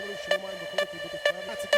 говорив, що ми маємо виходити і бути впевнені.